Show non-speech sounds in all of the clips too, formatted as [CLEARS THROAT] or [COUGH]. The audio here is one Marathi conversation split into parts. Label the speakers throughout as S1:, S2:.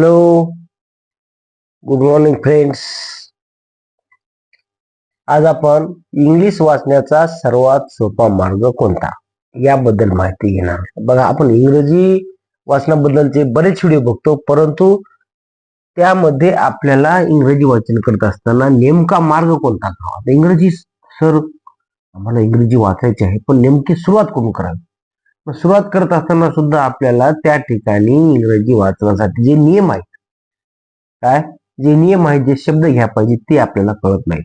S1: हॅलो गुड मॉर्निंग फ्रेंड्स आज आपण इंग्लिश वाचण्याचा सर्वात सोपा मार्ग कोणता? याबद्दल माहिती घेणार. बघा आपण इंग्रजी वाचनाबद्दलचे बरेच व्हिडिओ बघतो परंतु त्यामध्ये आपल्याला इंग्रजी वाचन करत असताना नेमका मार्ग कोणता? आता इंग्रजी सर आम्हाला इंग्रजी वाचायची आहे पण नेमकी सुरुवात करून करावी? सुरुवात करत असताना सुद्धा आपल्याला त्या ठिकाणी इंग्रजी वाचण्यासाठी जे नियम आहेत काय? जे नियम आहेत जे शब्द घ्या पाहिजे ते आपल्याला कळत नाहीत.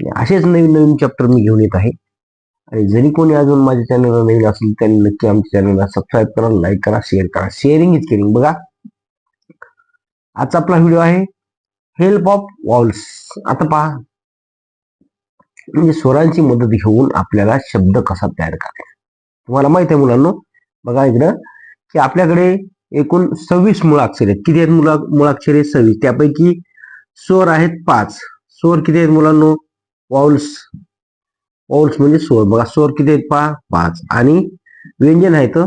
S1: आणि असेच नवीन नवीन चॅप्टर मी घेऊन येत आहे. आणि जरी कोणी अजून माझ्या चॅनलला नवीन असेल त्यांनी नक्की आमच्या चॅनलला सबस्क्राईब करा लाईक करा शेअर करा. शेअरिंग इज केअरिंग बघा. आजचा आपला व्हिडिओ आहे हेल्प ऑफ वॉल्स आता पहा. म्हणजे स्वरांची मदत घेऊन आपल्याला शब्द कसा तयार करायचा? तुम्हाला माहीत आहे मुलांना? बघा इकडं की आपल्याकडे एकूण सव्वीस मुळाक्षरे आहेत. किती आहेत मुळा मुळाक्षरे सव्वीस. त्यापैकी स्वर आहेत पाच. स्वर किती आहेत मुलांनो? वॉल्स वॉल्स म्हणजे स्वर बघा स्वर किती आहेत पहा? पाच. आणि व्यंजन आहेत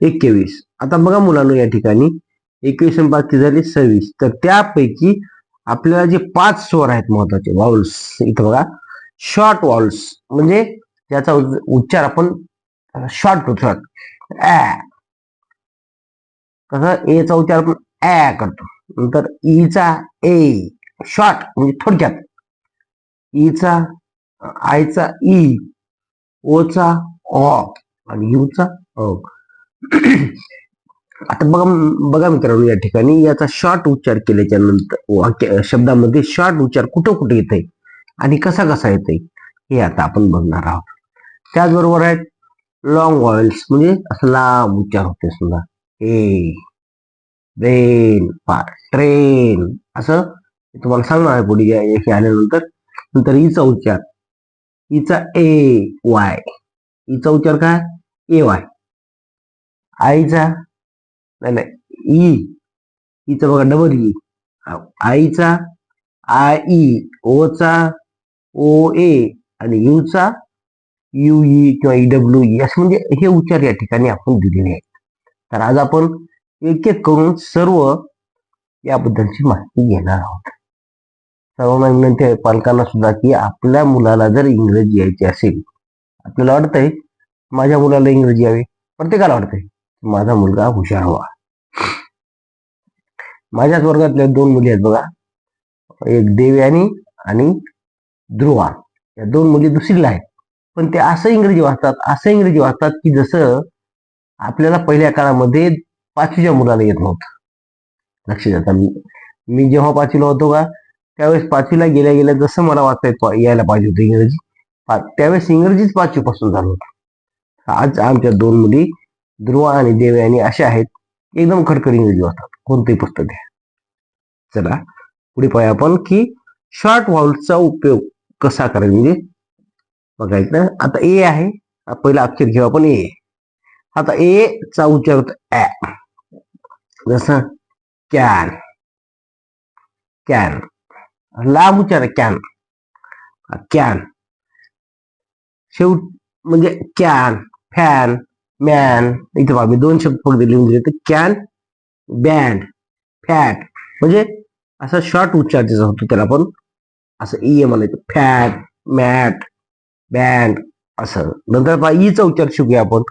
S1: एकवीस. आता बघा मुलांनो या ठिकाणी एकवीस आणि पाच किती झाले? सव्वीस. तर त्यापैकी आपल्याला जे पाच स्वर आहेत महत्त्वाचे वाउल्स इथं बघा शॉर्ट वाउल्स म्हणजे याचा उच्चार आपण शॉर्ट करतो शॉर्ट ऍ कसं एचा उच्चार आपण ऍ करतो. नंतर ईचा ए. शॉर्ट म्हणजे थोडक्यात. ईचा आयचा ई. ओचा ऑ आणि यूचा अ [CLEARS THROAT] आता बघा बघा मित्रांनो या ठिकाणी याचा शॉर्ट उच्चार केल्याच्यानंतर वाक्य शब्दामध्ये शॉर्ट उच्चार कुठं कुठे येतंय? आणि कसा कसा येतंय? हे आता आपण बघणार आहोत. त्याचबरोबर आहेत लॉंग वॉयल्स म्हणजे असं लांब उच्चार होते समजा. ए रेन ट्रेन असं तुम्हाला सांगणार आहे पुढे याशी आल्यानंतर. नंतर ईचा उच्चार. ईचा ए वाय ईचा उच्चार काय? ए वाय आईचा? नाही नाही. ई. ईचा बघा डबल ई e. आईचा आय ई. ओचा ओ ए. आणि यूचा यूई ई किंवा डब्ल्यू ई असं म्हणजे हे उच्चार या ठिकाणी आपण दिलेले आहेत. तर आज आपण एक एक करून सर्व याबद्दलची माहिती घेणार आहोत. सर्वांना विनंती आहे पालकांना सुद्धा की आपल्या मुलाला जर इंग्रजी यायची असेल आपल्याला वाटतंय माझ्या मुलाला इंग्रजी यावी प्रत्येकाला वाटतंय माझा मुलगा हुशार हवा माझ्याच वर्गातल्या दोन मुली आहेत बघा. एक देवयानी आणि ध्रुवा. या दोन मुली दुसरीला आहेत. पण ते असं इंग्रजी वाचतात असं इंग्रजी वाचतात की जसं आपल्याला पहिल्या काळामध्ये पाचवीच्या मुलाला येत नव्हतं. लक्ष देता मी मी जेव्हा पाचवीला होतो का त्यावेळेस पाचवीला गेल्या गेल्या जसं मला वाचता येत- यायला पाहिजे होतं इंग्रजी. त्यावेळेस इंग्रजीच पाचवीपासून झालं होतं. आज आमच्या दोन मुली ध्रुवा आणि देवयानी अशा आहेत एकदम खडखड इंग्रजी वाचतात कोणतेही पुस्तक घ्या. चला पुढे पाहूया आपण की शॉर्ट व्हॉल्सचा उपयोग कसा करायचा म्हणजे बघायचं. आता ए आहे. पहिला अक्षर घेऊ आपण ए आता ए चा उच्चार होतो ऍ जसं कॅन कॅन लांब उच्चार आहे कॅन कॅन शेवट म्हणजे कॅन फॅन मॅन इथे बघा मी दोन शब्द फक्त लिहून दिले. तर कॅन बँड फॅट म्हणजे असा शॉर्ट उच्चार त्याचा होतो त्याला आपण असं e ई म्हणायचं. फॅट मॅट बँड असं. नंतर पहा e ईचा उच्चार शिकूया आपण.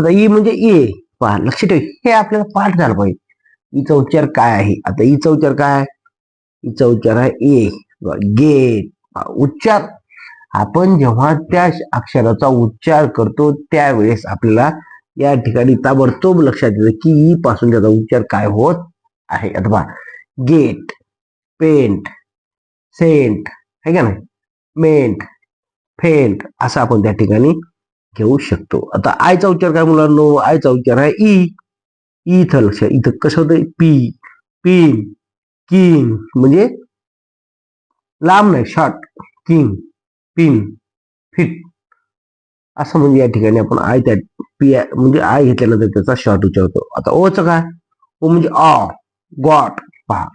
S1: आता ई म्हणजे ए पहा लक्ष ठेव. हे आपल्याला पाठ झालं पाहिजे. E ईचा उच्चार काय आहे? आता ईचा उच्चार काय आहे? ईचा उच्चार आहे ए गेट उच्चार. आपण जेव्हा त्या अक्षराचा उच्चार करतो त्यावेळेस आपल्याला या ठिकाणी ताबडतोब लक्षात येतं की ई पासून त्याचा उच्चार काय होत आहे. आता पहा गेट पेंट सेंट है का नाही? मेंट फेंट असं आपण त्या ठिकाणी घेऊ शकतो. आता आयचा उच्चार काय मुलांनो? आयचा उच्चार आहे ई. ई इथं लक्ष इथं कसं होतं? पी पिन किंग म्हणजे लांब नाही शॉर्ट किंग पिन फिट. असं म्हणजे या ठिकाणी आपण आय त्या पी आय म्हणजे आय घेतल्यानंतर त्याचा शॉर्ट उच्चार होतो. आता ओचं काय? ओ म्हणजे ऑ गॉट पहा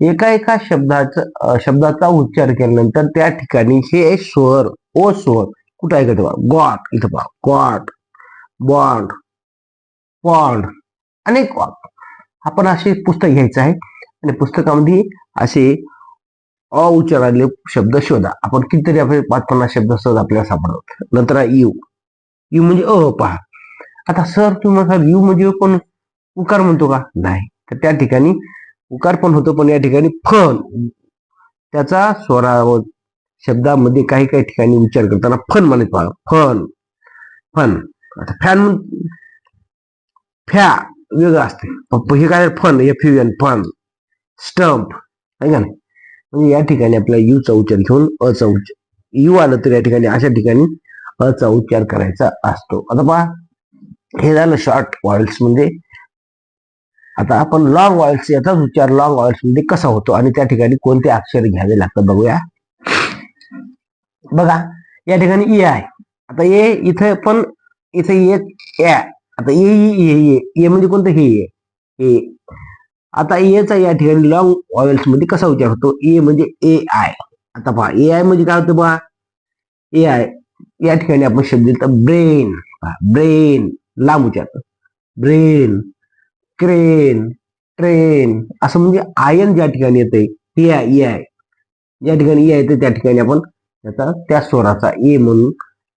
S1: एका एका शब्दाचा शब्दाचा उच्चार केल्यानंतर त्या ठिकाणी हे स्वर ओ स्वर कुठं आहे का गॉट इथं पहा. गॉट बॉन्ड पॉन्ड अनेक वाक आपण असे पुस्तक घ्यायचं आहे. आणि पुस्तकामध्ये असे अ उच्चारले शब्द शोधा. आपण कितीतरी आपले पाच पन्नास शब्द सहज आपल्याला सापडतात. नंतर यू. यू म्हणजे अ पहा. आता सर तुम्ही यू म्हणजे पण उकार म्हणतो का? नाही. तर त्या ठिकाणी उकार पण होतो पण या ठिकाणी फन त्याचा स्वरा शब्दामध्ये काही काही ठिकाणी उच्चार करताना फन म्हणत पहा फन फन आता फॅन म्हण- फ्या वेगळं असते हे काय fun f u n fun stump. आहे का नाही? म्हणजे या ठिकाणी आपल्याला यू चा उच्चार घेऊन अचा उच्चार यू आलं तर या ठिकाणी अशा ठिकाणी अचा उच्चार करायचा असतो. आता पहा हे झालं शॉर्ट वॉइल्स म्हणजे आता आपण लॉंग ऑइल्स याचाच उच्चार लॉंग ऑइल्समध्ये कसा होतो आणि त्या ठिकाणी कोणते अक्षर घ्यावे लागतात बघूया. बघा या ठिकाणी ए आहे. आता ए इथं पण इथे एक ए आता ए ए ए ए म्हणजे कोणतं? हे ए आता एचा या ठिकाणी लॉंग ऑइल्समध्ये कसा उच्चार होतो? ए म्हणजे ए आय. आता पहा ए आय म्हणजे काय होतं बघा? ए आय या ठिकाणी आपण शब्द ब्रेन ब्रेन लांब उच्चार ब्रेन क्रेन ट्रेन असं म्हणजे आयन ज्या ठिकाणी येते ए आय ए आय. ज्या ठिकाणी ए येते त्या ठिकाणी आपण त्याचा त्या स्वराचा ए म्हणून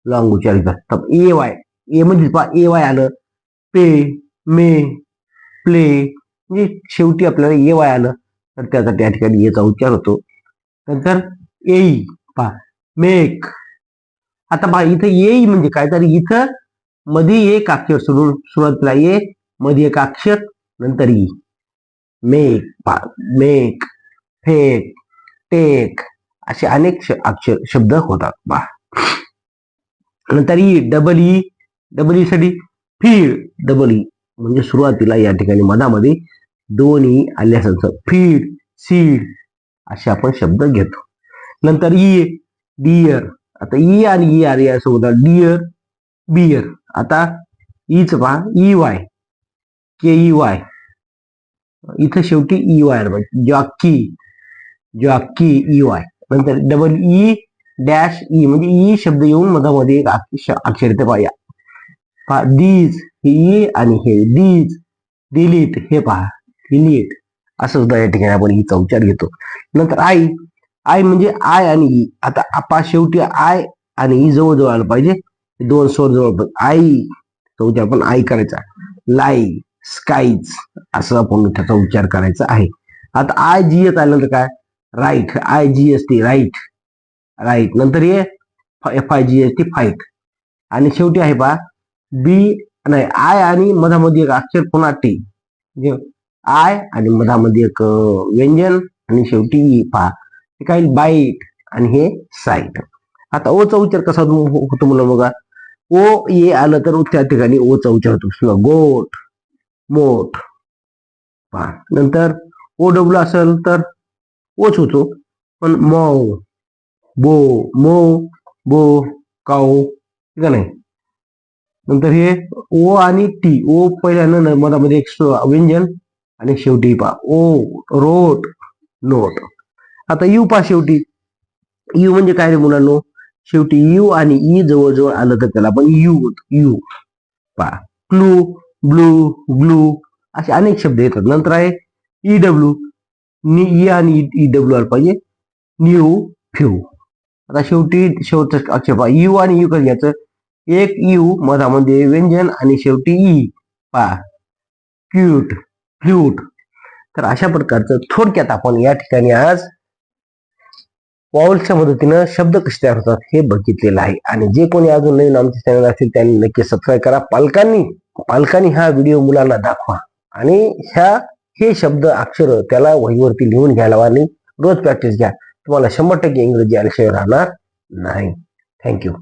S1: लॉंग उच्चारित असतात ए वाय ए म्हणजे पहा ए वाय आलं पे मे प्ले म्हणजे शेवटी आपल्याला ए वाय आलं तर त्याचा त्या ठिकाणी एचा उच्चार होतो. नंतर एई पहा मेक. आता पहा इथं येई म्हणजे काय? तर इथं मध्ये एक अक्षर सोडून सुरुवातीला ए मध्ये एक अक्षर नंतर e. Make make fake take असे अनेक अक्षर शब्द होतात. बा. नंतर e double e double e साठी फीड डबल ई. म्हणजे सुरुवातीला या ठिकाणी मधामध्ये दोन ई आले फीड सीड असे आपण शब्द घेतो. नंतर ई डियर आता ई आणि ई आर या सोबत डियर बियर आता ईच पहा. E y. K e y. इथं शेवटी ई वाय पाहिजे जॉकी जॉकी ई वाय. नंतर डबल ई डॅश ई म्हणजे ई शब्द येऊन मधामध्ये एक अक्षर ते पहा पहा दीज हे ई आणि हे दीज डिलीट हे पहा. डिलीट असं सुद्धा या ठिकाणी आपण ईचा उच्चार घेतो. नंतर आई आय म्हणजे आय आणि ई आता आपा शेवटी आय आणि ई जवळजवळ आलं पाहिजे. दोन स्वर जवळ पाहिजे. आई तो उच्चार आपण आई करायचा. लाई स्काईज असं आपण त्याचा उच्चार करायचा आहे. आता आय जी एस तर काय? Right i g s t right right नंतर हे f i g s t fight आणि शेवटी आहे पहा बी नाही आय आणि मधामध्ये एक अक्षर पुन्हा टी म्हणजे आय आणि मधामध्ये एक व्यंजन आणि शेवटी e ई पा हे काय? बाईट आणि हे साईट आता ओचा उच्चार कसा होतो मुलं बघा. ओ ये आलं तर त्या ठिकाणी ओचा उच्चार होतो. गोट. मोठ. पहा नंतर ओ डब्ल्यू असेल तर ओच होतो. पण मऊ बो मो बो काऊ ठीक आहे नाही नंतर हे ओ आणि टी ओ पहिल्यानं न- मधामध्ये एक व्यंजन आणि शेवटी पा ओ रोट नोट. आता यू पा शेवटी. यू म्हणजे काय रे मुलांनो? शेवटी यू आणि ई जवळजवळ आलं तर त्याला आपण यू यू. पा क्लू ब्लू ग्लू असे अनेक शब्द येतात. नंतर आहे ई डब्ल्यू ई आणि ई डब्ल्यू आर पाहिजे. न्यू फ्यू आता शेवटी शेवटचं अक्षर यू आणि यू कसं घ्यायचं? एक यू मधामध्ये व्यंजन आणि शेवटी ई पा क्यूट फ्ल्यूट तर अशा प्रकारचं थोडक्यात आपण या ठिकाणी आज वॉवल्सच्या मदतीनं शब्द कसे तयार होतात हे बघितलेलं आहे. आणि जे कोणी अजून नवीन आमचे चॅनल असतील त्यांनी नक्की सबस्क्राईब करा. पालकांनी पालकांनी हा व्हिडिओ मुलांना दाखवा. आणि ह्या हे शब्द अक्षर त्याला वहीवरती लिहून घ्यायला आणि रोज प्रॅक्टिस घ्या. तुम्हाला शंभर टक्के इंग्रजी आल्याशिवाय राहणार नाही. थँक्यू